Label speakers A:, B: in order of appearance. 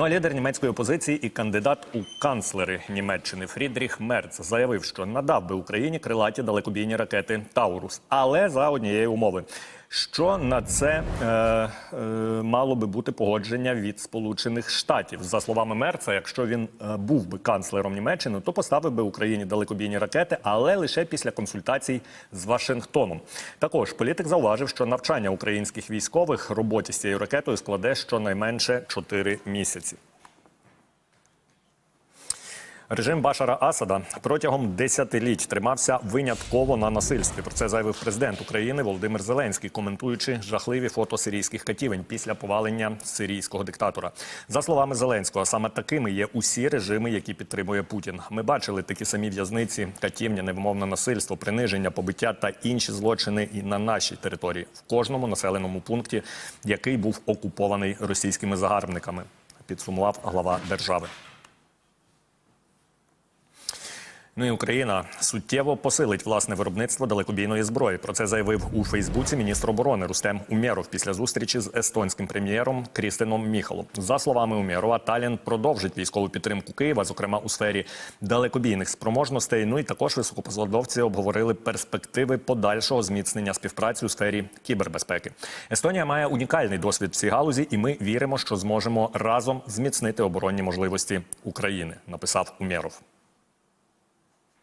A: Ну а лідер німецької опозиції і кандидат у канцлери Німеччини Фрідріх Мерц заявив, що надав би Україні крилаті далекобійні ракети Таурус, але за однієї умови. Що на це е, е, мало би бути погодження від Сполучених Штатів за словами Мерца, якщо він е, був би канцлером Німеччини, то поставив би Україні далекобійні ракети, але лише після консультацій з Вашингтоном. Також політик зауважив, що навчання українських військових роботі з цією ракетою складе щонайменше 4 місяці. Режим Башара Асада протягом десятиліть тримався винятково на насильстві. Про це заявив президент України Володимир Зеленський, коментуючи жахливі фото сирійських катівень після повалення сирійського диктатора. За словами Зеленського, саме такими є усі режими, які підтримує Путін. Ми бачили такі самі в'язниці, катівня, невимовне насильство, приниження, побиття та інші злочини і на нашій території в кожному населеному пункті, який був окупований російськими загарбниками. Підсумував глава держави. Ну і Україна суттєво посилить власне виробництво далекобійної зброї. Про це заявив у Фейсбуці міністр оборони Рустем Умєров після зустрічі з естонським прем'єром Крістином Міхалом. За словами Умєрова, Талін продовжить військову підтримку Києва, зокрема у сфері далекобійних спроможностей. Ну і також високопосадовці обговорили перспективи подальшого зміцнення співпраці у сфері кібербезпеки. Естонія має унікальний досвід в цій галузі, і ми віримо, що зможемо разом зміцнити оборонні можливості України. Написав Умєров.